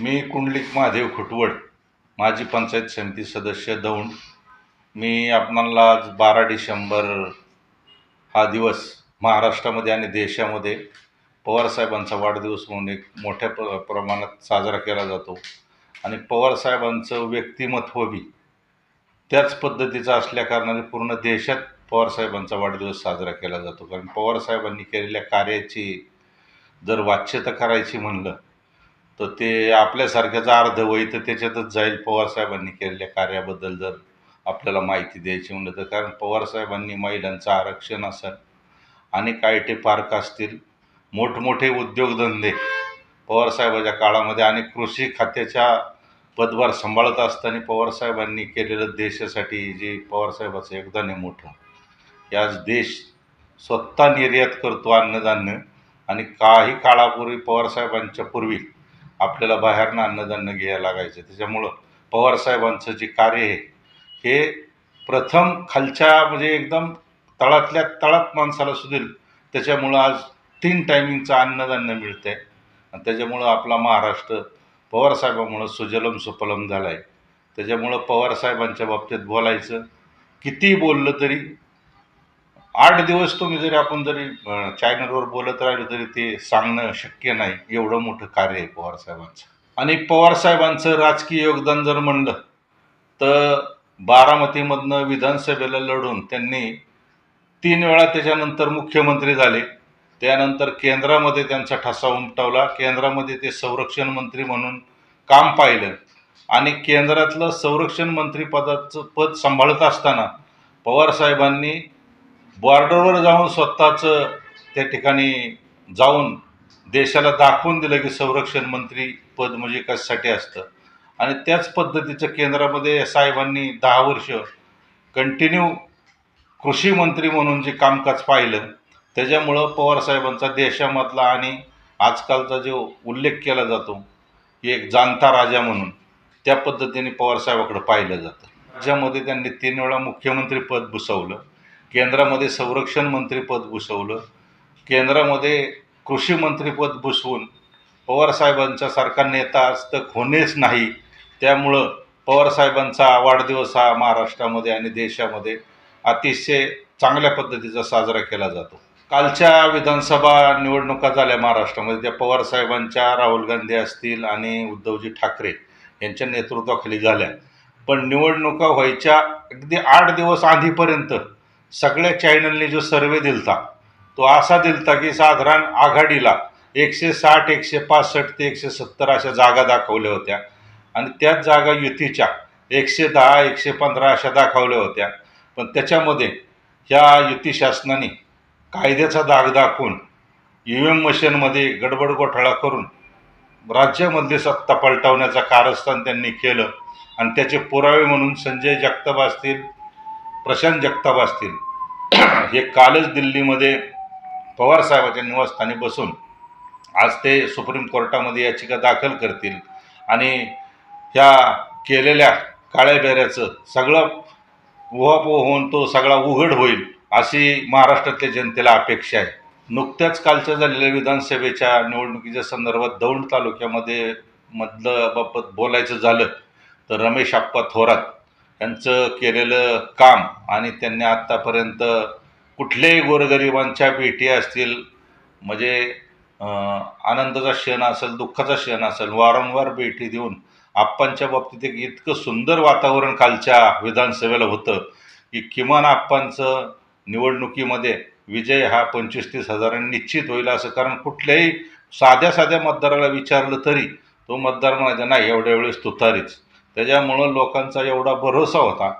मी कुंडलिक महादेव खुटवड माजी पंचायत समिती सदस्य दौंड. मी आपणाला आज बारा डिसेंबर हा दिवस महाराष्ट्रामध्ये आणि देशामध्ये पवारसाहेबांचा वाढदिवस म्हणून एक मोठ्या प्र प्रमाणात साजरा केला जातो. आणि पवारसाहेबांचं व्यक्तिमत्व बी त्याच पद्धतीचं असल्याकारणाने पूर्ण देशात पवारसाहेबांचा वाढदिवस साजरा केला जातो. कारण पवारसाहेबांनी केलेल्या कार्याची जर वाच्यता करायची म्हणलं तर ते आपल्यासारख्याचा अर्ध वय तर त्याच्यातच जाईल. पवारसाहेबांनी केलेल्या कार्याबद्दल जर आपल्याला माहिती द्यायची म्हणलं तर. कारण पवारसाहेबांनी महिलांचं आरक्षण असेल अनेक आय टी पार्क असतील मोठमोठे उद्योगधंदे पवारसाहेबाच्या काळामध्ये अनेक कृषी खात्याच्या पदभार सांभाळत असताना पवारसाहेबांनी केलेलं देशासाठी जे पवारसाहेबाचं योगदान आहे मोठं. हे आज देश स्वतः निर्यात करतो अन्नधान्य आणि काही काळापूर्वी पवारसाहेबांच्या पूर्वी आपल्याला बाहेरनं अन्नधान्य घ्यायला लागायचं. त्याच्यामुळं पवारसाहेबांचं जे कार्य आहे हे प्रथम खालच्या म्हणजे एकदम तळातल्या तळात माणसाला सुधील. त्याच्यामुळं आज तीन टायमिंगचं अन्नधान्य मिळतं आहे आणि त्याच्यामुळं आपला महाराष्ट्र पवारसाहेबामुळं सुजलम सुफलम झाला आहे त्याच्यामुळं पवारसाहेबांच्या बाबतीत बोलायचं किती बोललं तरी आठ दिवस तुम्ही जरी आपण जरी चॅनलवर बोलत राहिलो तरी ते सांगणं शक्य नाही. एवढं मोठं कार्य आहे पवारसाहेबांचं आणि पवारसाहेबांचं राजकीय योगदान जर म्हणलं तर बारामतीमधनं विधानसभेला लढून त्यांनी तीन वेळा त्याच्यानंतर मुख्यमंत्री झाले. त्यानंतर केंद्रामध्ये त्यांचा ठसा उमटवला. केंद्रामध्ये ते संरक्षण मंत्री म्हणून काम पाहिलं. आणि केंद्रातलं संरक्षण मंत्री पदाचं पद सांभाळत असताना पवारसाहेबांनी बॉर्डरवर जाऊन स्वतःचं त्या ठिकाणी जाऊन देशाला दाखवून दिलं की संरक्षण मंत्री पद म्हणजे कशासाठी असतं. आणि त्याच पद्धतीचं केंद्रामध्ये साहेबांनी दहा वर्ष कंटिन्यू कृषी मंत्री म्हणून जे कामकाज पाहिलं त्याच्यामुळं पवारसाहेबांचा देशामधला आणि आजकालचा जो उल्लेख केला जातो की एक जाणता राजा म्हणून त्या पद्धतीने पवारसाहेबाकडे पाहिलं जातं. राज्यामध्ये त्यांनी तीन वेळा मुख्यमंत्री पद केंद्रामध्ये संरक्षण मंत्रीपद भूषवलं केंद्रामध्ये कृषी मंत्रीपद भूषवून पवारसाहेबांच्या सारखा नेता आज तक होणेच नाही. त्यामुळं पवारसाहेबांचा वाढदिवस हा महाराष्ट्रामध्ये आणि देशामध्ये अतिशय चांगल्या पद्धतीचा साजरा केला जातो. कालच्या विधानसभा निवडणुका झाल्या महाराष्ट्रामध्ये. त्या पवारसाहेबांच्या राहुल गांधी असतील आणि उद्धवजी ठाकरे यांच्या नेतृत्वाखाली झाल्या. पण निवडणुका व्हायच्या अगदी आठ दिवस आधीपर्यंत सगळ्या चॅनलने जो सर्वे दिलता तो असा दिलता की साधारण आघाडीला एकशे साठ एकशे पासष्ट ते एकशे सत्तर अशा जागा दाखवल्या होत्या. आणि त्याच जागा युतीच्या एकशे दहा एकशे पंधरा अशा दाखवल्या होत्या. पण त्याच्यामध्ये ह्या युती शासनाने कायद्याचा दाग दाखवून ई व्ही एम मशीनमध्ये गडबड घोटाळा करून राज्यामधली सत्ता पलटवण्याचं कारस्थान त्यांनी केलं. आणि त्याचे पुरावे म्हणून संजय जगताप असतील प्रशांत जगताप असतील. हे कालच दिल्लीमध्ये पवारसाहेबाच्या निवासस्थानी बसून आज ते सुप्रीम कोर्टामध्ये याचिका दाखल करतील आणि ह्या केलेल्या काळ्या बेऱ्याचं सगळं उहापोह होऊन तो सगळा उघड होईल अशी महाराष्ट्रातल्या जनतेला अपेक्षा आहे. नुकत्याच कालच्या झालेल्या विधानसभेच्या निवडणुकीच्या संदर्भात दौंड तालुक्यामध्ये मधलं बाबत बोलायचं झालं तर रमेश आप्पा थोरात यांचं केलेलं काम आणि त्यांनी आत्तापर्यंत कुठल्याही गोरगरिबांच्या भेटी असतील म्हणजे आनंदाचा क्षण असेल दुःखाचा क्षण असेल वारंवार भेटी देऊन आप्पांच्या बाबतीत एक इतकं सुंदर वातावरण कालच्या विधानसभेला होतं की किमान आप्पांचं निवडणुकीमध्ये विजय हा पंचवीस तीस हजारांनी निश्चित होईल असं कारण कुठल्याही साध्या साध्या मतदाराला विचारलं तरी तो मतदार म्हणायचा नाही एवढ्या वेळेस तुतारीच. त्याच्यामुळं लोकांचा एवढा भरोसा होता.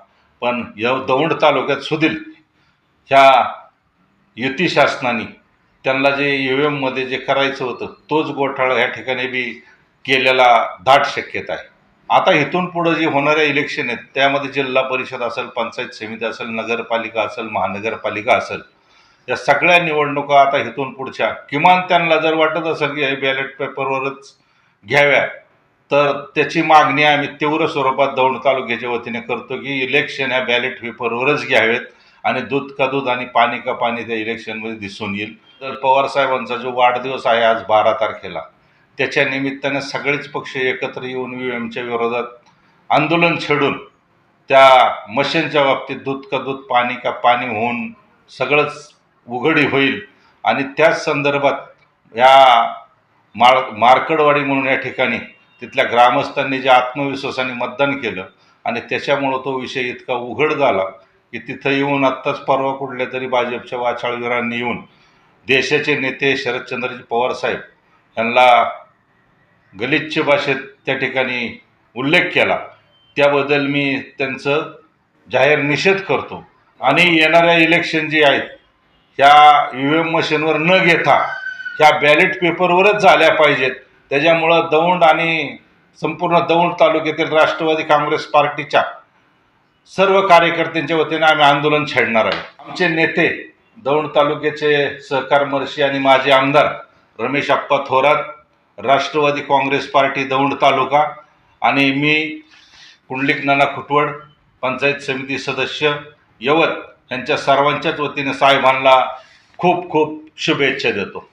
पण या दौंड तालुक्यात सुधील ह्या युती शासनाने त्यांना जे यू एममध्ये जे करायचं होतं तोच घोटाळा ह्या ठिकाणी बी केलेला दाट शक्यता आहे. आता इथून पुढं जे होणाऱ्या इलेक्शन आहेत त्यामध्ये जिल्हा परिषद असेल पंचायत समिती असेल नगरपालिका असेल महानगरपालिका असेल या सगळ्या निवडणुका आता इथून पुढच्या किमान त्यांना जर वाटत असेल की हे बॅलेट पेपरवरच घ्याव्या तर त्याची मागणी आम्ही तीव्र स्वरूपात दौंड तालुक्याच्या वतीने करतो की इलेक्शन ह्या बॅलेट पेपरवरच घ्यावेत आणि दूध का दूध आणि पाणी का पाणी त्या इलेक्शनमध्ये दिसून येईल. तर पवारसाहेबांचा जो वाढदिवस आहे आज बारा तारखेला त्याच्या निमित्तानं सगळेच पक्ष एकत्र येऊन व्ही एमच्या विरोधात आंदोलन छेडून त्या मशीनच्या बाबतीत दूध का दूध पाणी का पाणी होऊन सगळंच उघडी होईल. आणि त्याच संदर्भात या माळ मार्कडवाडी म्हणून या ठिकाणी तिथल्या ग्रामस्थांनी जे आत्मविश्वासाने मतदान केलं आणि त्याच्यामुळं तो विषय इतका उघड झाला की तिथं येऊन आत्ताच परवा कुठल्या तरी भाजपच्या वाचाळवीरांनी येऊन देशाचे नेते शरदचंद्रजी पवार साहेब यांना गलिच्छ भाषेत त्या ठिकाणी उल्लेख केला. त्याबद्दल मी त्यांचं जाहीर निषेध करतो. आणि येणाऱ्या इलेक्शन जे आहेत ह्या यू एम मशीनवर न घेता ह्या बॅलेट पेपरवरच झाल्या पाहिजेत. त्याच्यामुळं दौंड आणि संपूर्ण दौंड तालुक्यातील राष्ट्रवादी काँग्रेस पार्टीच्या सर्व कार्यकर्त्यांच्या वतीने आम्ही आंदोलन छेडणार आहे. आमचे नेते दौंड तालुक्याचे सहकार मर्शी आणि माजी आमदार रमेश आप्पा थोरात राष्ट्रवादी काँग्रेस पार्टी दौंड तालुका आणि मी कुंडलिक नाना खुटवड पंचायत समिती सदस्य यवत यांच्या सर्वांच्याच वतीने साहेबांना खूप खूप शुभेच्छा देतो.